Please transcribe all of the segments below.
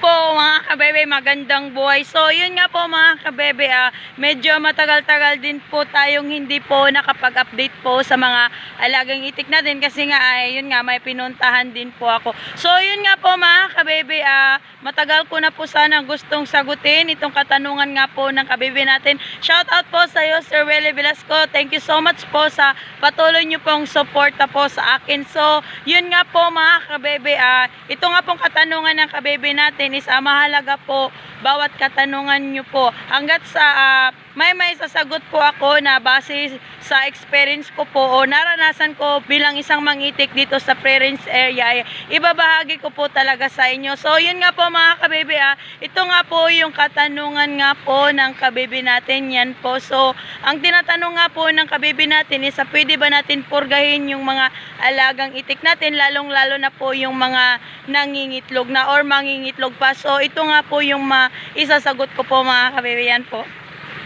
po mga kabebe, magandang buhay. So yun nga po mga kabebe, ah, medyo matagal-tagal din po tayong hindi po nakapag-update po sa mga alagang itik natin kasi nga ay yun nga may pinuntahan din po ako. So yun nga po mga kabebe, ah, matagal ko na po sana gustong sagutin itong katanungan nga po ng kabebe natin. Shout out po sa iyo Sir Willie Velasco. Thank you so much po sa patuloy niyo pong suporta po sa akin. So yun nga po mga kabebe, ah, ito nga pong katanungan ng kabebe natin is ah, mahalaga po bawat katanungan nyo po. Hanggat sa ah, may may sasagot po ako na base sa experience ko po o naranasan ko bilang isang mangitik dito sa Ference area, ay ibabahagi ko po talaga sa inyo. So yun nga po mga kabebe ah, ito nga po yung katanungan nga po ng kabebe natin yan po. So ang tinatanong nga po ng kabebe natin is pwede ba natin purgahin yung mga alagang itik natin lalong lalo na po yung mga nangingitlog na or mangingitlog pa. So ito nga po yung ma isasagot ko po mga kabebe yan po.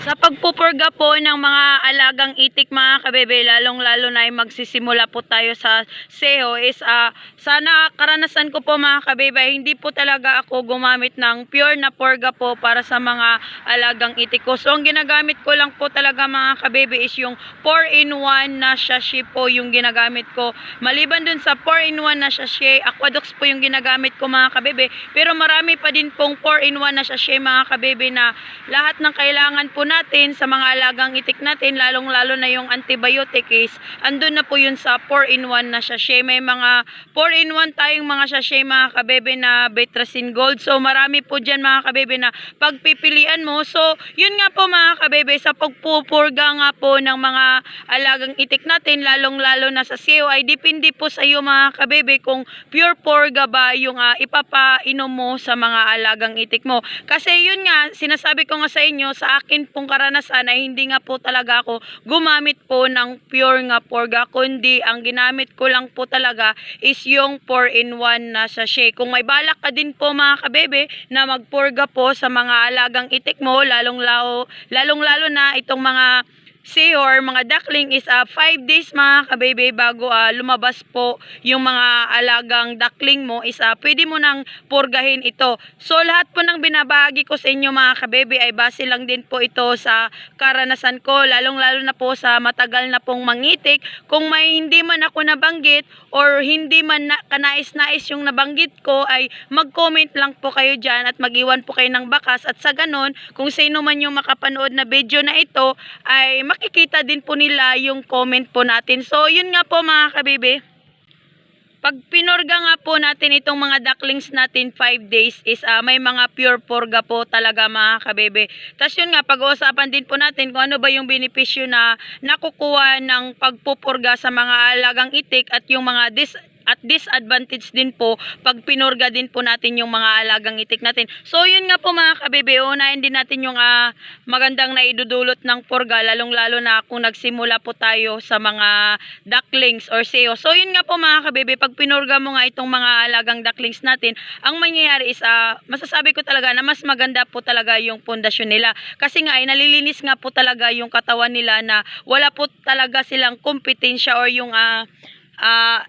Sa pagpupurga po ng mga alagang itik mga kabebe, lalong-lalo na ay magsisimula po tayo sa SEO is ah, sana karanasan ko po mga kabebe, hindi po talaga ako gumamit ng pure na purga po para sa mga alagang itik ko. So ang ginagamit ko lang po talaga mga kabebe is yung 4-in-1 na sachet po yung ginagamit ko. Maliban dun sa 4-in-1 na sachet, Aquadox po yung ginagamit ko mga kabebe, pero marami pa din pong 4-in-1 na sachet mga kabebe na lahat ng kailangan po natin sa mga alagang itik natin, lalong-lalo na yung antibiotic is, andun na po yun sa 4-in-1 na sachet. May mga 4-in-1 tayong mga sachet mga kabebe na Betracin Gold. So marami po dyan mga kabebe na pagpipilian mo. So yun nga po mga kabebe, sa pagpupurga nga po ng mga alagang itik natin, lalong-lalo na sa ay depende po sa iyo mga kabebe kung pure purga ba yung ah, ipapainom mo sa mga alagang itik mo. Kasi yun nga, sinasabi ko nga sa inyo, sa akin pong karanasan ay hindi nga po talaga ako gumamit po ng pure nga purga, kundi ang ginamit ko lang po talaga is yung 4-in-1 na sachet. Kung may balak ka din po mga kabebe na magpurga po sa mga alagang itik mo, lalong-lalo, lalong-lalo na itong mga SEO or mga duckling is 5 days mga kabebe bago ah, lumabas po yung mga alagang duckling mo is ah, pwede mo nang purgahin ito. So lahat po ng binabahagi ko sa inyo mga kabebe ay base lang din po ito sa karanasan ko lalong lalo na po sa matagal na pong mangitik. Kung may hindi man ako nabanggit or hindi man na, kanais-nais yung nabanggit ko ay mag-comment lang po kayo dyan at mag-iwan po kayo ng bakas at sa ganon kung sino man yung makapanood na video na ito ay makikita din po nila yung comment po natin. So, yun nga po mga kabibi. Pag pinorga nga po natin itong mga ducklings natin 5 days is ah, may mga pure porga po talaga mga kabebe. Tapos yun nga, pag-uusapan din po natin kung ano ba yung benepisyo na nakukuha ng pagpupurga sa mga alagang itik at yung mga at disadvantage din po pag pinorga din po natin yung mga alagang itik natin. So yun nga po mga kabebe, unahin din natin yung ah, magandang naidudulot ng purga lalong lalo na kung nagsimula po tayo sa mga ducklings or seo. So yun nga po mga kabebe, pag pinorga mo nga itong mga alagang ducklings natin, ang mangyayari is ah, masasabi ko talaga na mas maganda po talaga yung pundasyon nila. Kasi nga ay nalilinis nga po talaga yung katawan nila na wala po talaga silang kompetensya or yung ah ah,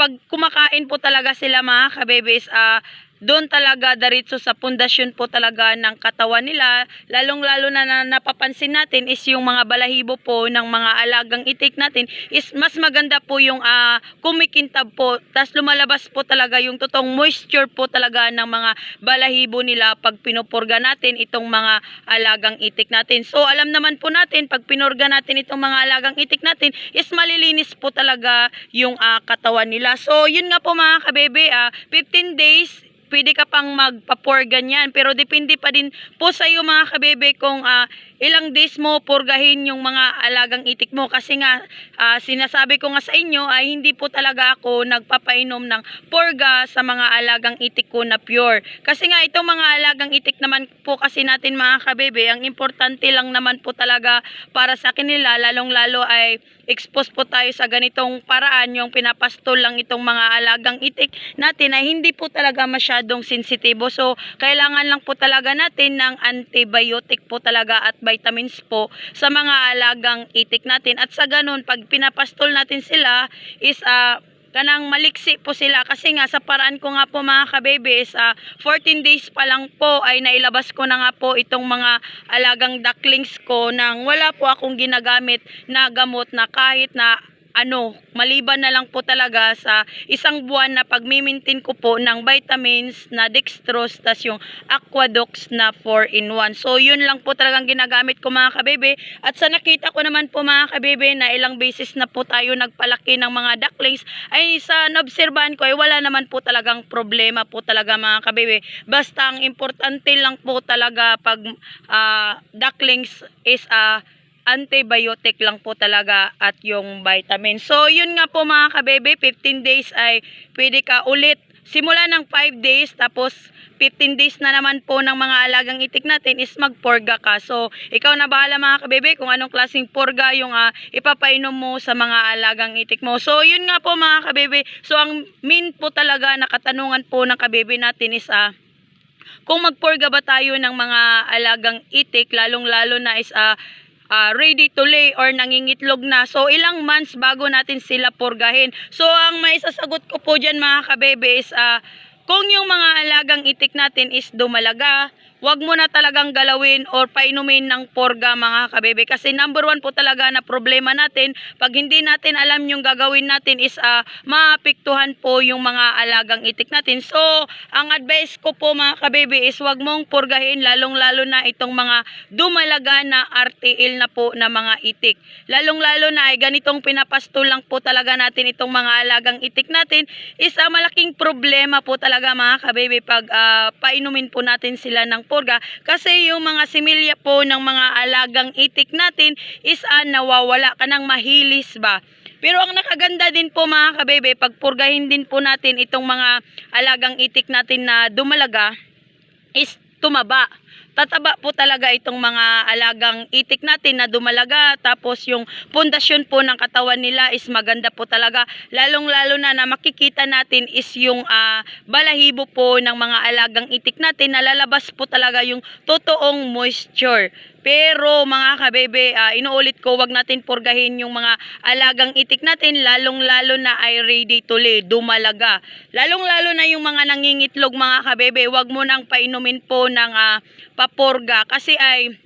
pag kumakain po talaga sila mga kabebes, ah, doon talaga daritso sa pundasyon po talaga ng katawan nila. Lalong-lalo na, na napapansin natin is yung mga balahibo po ng mga alagang itik natin is mas maganda po yung ah, kumikintab po. Tapos lumalabas po talaga yung totoong moisture po talaga ng mga balahibo nila pag pinupurga natin itong mga alagang itik natin. So alam naman po natin pag pinurga natin itong mga alagang itik natin is malilinis po talaga yung ah, katawan nila. So yun nga po mga kabebe, ah, 15 days pwede ka pang magpa-pour ganyan. Pero depende pa din po sa iyo mga kabebe kung ah, ilang days mo purgahin yung mga alagang itik mo. Kasi nga, ah, sinasabi ko nga sa inyo ay hindi po talaga ako nagpapainom ng purga sa mga alagang itik ko na pure. Kasi nga itong mga alagang itik naman po kasi natin mga kabebe, ang importante lang naman po talaga para sa kanila, lalong-lalo ay expose po tayo sa ganitong paraan, yung pinapastol lang itong mga alagang itik natin ay hindi po talaga masyadong sensitibo. So, kailangan lang po talaga natin ng antibiotic po talaga at vitamins po sa mga alagang itik natin. At sa ganun, pag pinapastol natin sila is ah, kanang maliksi po sila. Kasi nga sa paraan ko nga po mga kabebe is ah, 14 days pa lang po ay nailabas ko na nga po itong mga alagang ducklings ko nang wala po akong ginagamit na gamot na kahit na ano, maliban na lang po talaga sa isang buwan na pagmimintin ko po ng vitamins na dextrose tas yung aquadox na 4 in 1. So yun lang po talagang ginagamit ko mga kabebe at sa nakita ko naman po mga kabebe na ilang beses na po tayo nagpalaki ng mga ducklings ay sa naobserbahan ko ay wala naman po talagang problema po talaga mga kabebe. Basta ang importante lang po talaga pag ah, ducklings is a antibiotic lang po talaga at yung vitamin. So, yun nga po mga kabebe, 15 days ay pwede ka ulit. Simula ng 5 days, tapos 15 days na naman po ng mga alagang itik natin is magporga ka. So, ikaw na bahala mga kabebe kung anong klaseng porga yung ah, ipapainom mo sa mga alagang itik mo. So, yun nga po mga kabebe. So, ang main po talaga na katanungan po ng kabebe natin is ah, kung magporga ba tayo ng mga alagang itik, lalong-lalo na is ah, ah, ready to lay or nangingitlog na. So, ilang months bago natin sila porgahin. So, ang may sasagot ko po dyan mga kabebe is, ah, kung yung mga alagang itik natin is dumalaga, wag mo na talagang galawin or painumin ng porga mga kabebe. Kasi number one po talaga na problema natin, pag hindi natin alam yung gagawin natin is ah, maapektuhan po yung mga alagang itik natin. So, ang advice ko po mga kabebe is wag mong porgahin lalong-lalo na itong mga dumalaga na RTL na po na mga itik. Lalong-lalo na ay ganitong pinapastol lang po talaga natin itong mga alagang itik natin is ah, malaking problema po talaga mga kabebe pag ah, painumin po natin sila ng porga kasi yung mga similya po ng mga alagang itik natin is ah, nawawala ka ng mahilis ba. Pero ang nakaganda din po mga kabebe, pag purgahin din po natin itong mga alagang itik natin na dumalaga, is tumaba. Tataba po talaga itong mga alagang itik natin na dumalaga. Tapos yung pundasyon po ng katawan nila is maganda po talaga. Lalong-lalo na na makikita natin is yung ah, balahibo po ng mga alagang itik natin. Nalalabas po talaga yung totoong moisture. Pero mga kabebe, ah, inuulit ko, wag natin purgahin yung mga alagang itik natin, lalong-lalo na ay ready to lay, dumalaga. Lalong-lalo na yung mga nangingitlog mga kabebe, wag mo nang painumin po ng ah, paporga kasi ay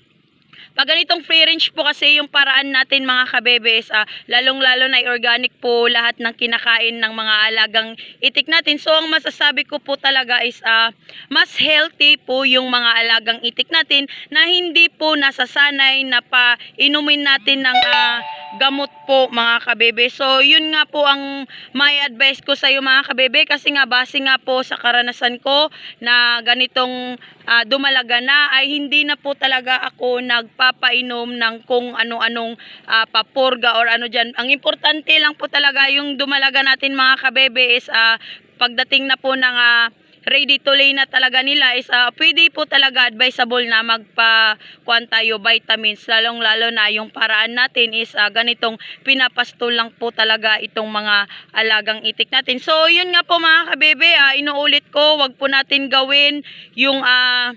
pag ganitong free range po kasi yung paraan natin mga kabebes, ah, lalong-lalo na organic po lahat ng kinakain ng mga alagang itik natin. So ang masasabi ko po talaga is ah, mas healthy po yung mga alagang itik natin na hindi po nasasanay na pa inumin natin ng ah, gamot po mga kabebe. So yun nga po ang may advice ko sa iyo mga kabebe kasi nga base nga po sa karanasan ko na ganitong ah, dumalaga na ay hindi na po talaga ako nagpapainom ng kung ano-anong ah, paporga or ano dyan. Ang importante lang po talaga yung dumalaga natin mga kabebe is ah, pagdating na po ng ah, ready to lay na talaga nila is ah, pwede po talaga advisable na magpa kuan tayo vitamins lalong lalo na yung paraan natin is ah, ganitong pinapastol lang po talaga itong mga alagang itik natin. So yun nga po mga kabebe, ah, inuulit ko, wag po natin gawin yung ah,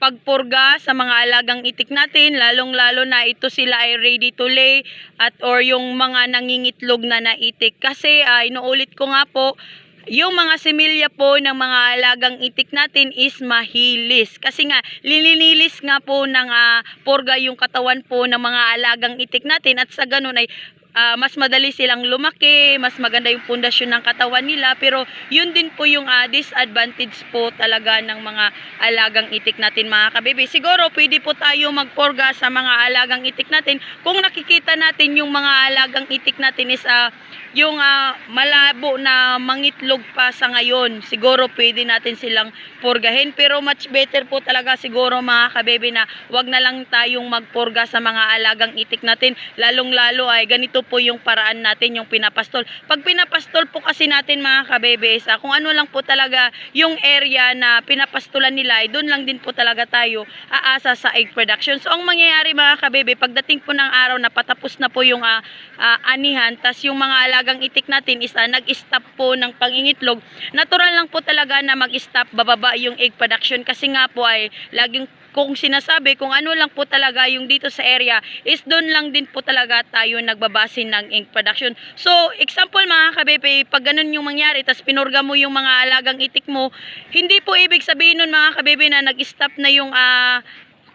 pagpurga sa mga alagang itik natin, lalong-lalo na ito sila ay ready to lay at or yung mga nangingitlog na naitik. Kasi ah, inuulit ko nga po, yung mga similya po ng mga alagang itik natin is mahilis. Kasi nga, linilinis nga po ng ah, porga yung katawan po ng mga alagang itik natin at sa ganun ay ah, mas madali silang lumaki, mas maganda yung pundasyon ng katawan nila. Pero yun din po yung ah, disadvantage po talaga ng mga alagang itik natin mga kabibi. Siguro pwede po tayo magporga sa mga alagang itik natin kung nakikita natin yung mga alagang itik natin is ah, yung ah, malabo na mangitlog pa sa ngayon. Siguro pwede natin silang porgahin. Pero much better po talaga siguro mga kabebe na wag na lang tayong magporga sa mga alagang itik natin. Lalong-lalo ay ganito po yung paraan natin, yung pinapastol. Pag pinapastol po kasi natin mga kabebe, sa kung ano lang po talaga yung area na pinapastulan nila, ay doon lang din po talaga tayo aasa sa egg production. So ang mangyayari mga kabebe, pagdating po ng araw na patapos na po yung ah, ah, anihan, tas yung mga alagang itik natin is ah, nag-stop po ng pangingitlog, natural lang po talaga na mag-stop, bababa yung egg production kasi nga po ay laging kung sinasabi, kung ano lang po talaga yung dito sa area, is doon lang din po talaga tayo nagbabase ng ink production. So, example mga kabebe, pag ganun yung mangyari, tas pinurga mo yung mga alagang itik mo, hindi po ibig sabihin nun mga kabebe na nag-stop na yung ah,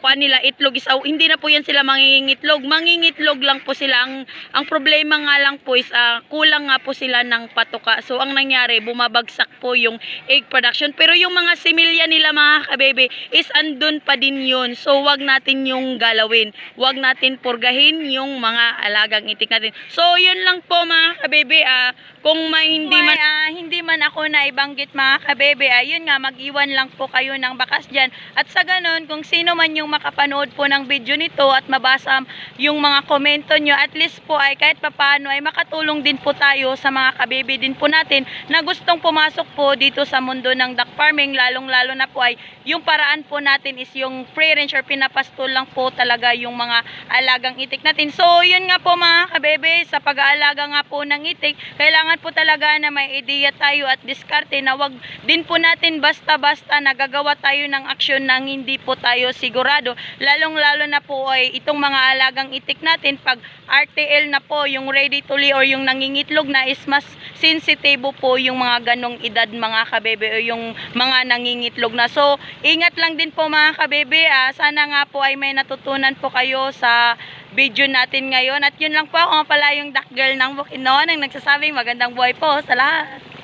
kuan nila itlog is aw- hindi na po yan sila mangingitlog. Mangingitlog lang po sila. Ang ang problema nga lang po is ah, kulang nga po sila ng patuka. So ang nangyari bumabagsak po yung egg production. Pero yung mga similya nila mga kabebe is andun pa din yun. So wag natin yung galawin. Wag natin purgahin yung mga alagang itik natin. So yun lang po mga kabebe ah, kung may hindi man ah, hindi man ako na ibanggit mga kabebe ayun nga mag-iwan lang po kayo ng bakas diyan at sa ganun kung sino man yung makapanood po ng video nito at mabasa yung mga komento nyo at least po ay kahit papano ay makatulong din po tayo sa mga kabebe din po natin na gustong pumasok po dito sa mundo ng duck farming. Lalong lalo na po ay yung paraan po natin is yung free range or pinapastol lang po talaga yung mga alagang itik natin. So yun nga po mga kabebe sa pag-aalaga nga po ng itik kailangan po talaga na may ideya tayo at diskarte na wag din po natin basta-basta nagagawa tayo ng aksyon nang hindi po tayo sigurado lalong lalo na po ay itong mga alagang itik natin pag RTL na po yung ready to lay or yung nangingitlog na is mas sensitive po yung mga ganong edad mga kabebe o yung mga nangingitlog na. So ingat lang din po mga kabebe ah. sana nga po ay may natutunan po kayo sa video natin ngayon. At yun lang po ako pala yung duck girl ng Bukidnon ang nagsasabing magandang buhay po sa lahat